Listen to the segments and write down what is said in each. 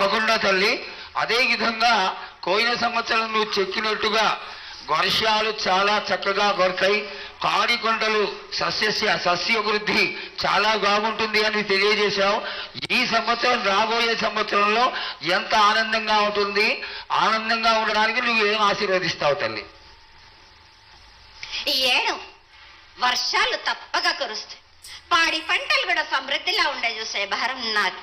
తప్పకుండా తల్లి. అదేవిధంగా పోయిన సంవత్సరం నువ్వు చెక్కినట్టుగా వర్షాలు చాలా చక్కగా కొరతాయి కాడి కొండలు సస్యస్య సస్యవృద్ధి చాలా బాగుంటుంది అని తెలియజేశావు. ఈ సంవత్సరం రాబోయే సంవత్సరంలో ఎంత ఆనందంగా ఉంటుంది. ఆనందంగా ఉండడానికి నువ్వు ఏం ఆశీర్వదిస్తావు తల్లి? ఈ ఏడు. వర్షాలు తప్పగా కురుస్తాయి. పాడి పంటలు కూడా సమృద్ధిలా ఉండే చూసే భారం నాది.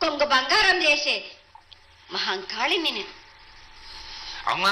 కొంగు బంగారం చేసే మహంకాళిని నేను. అమ్మా.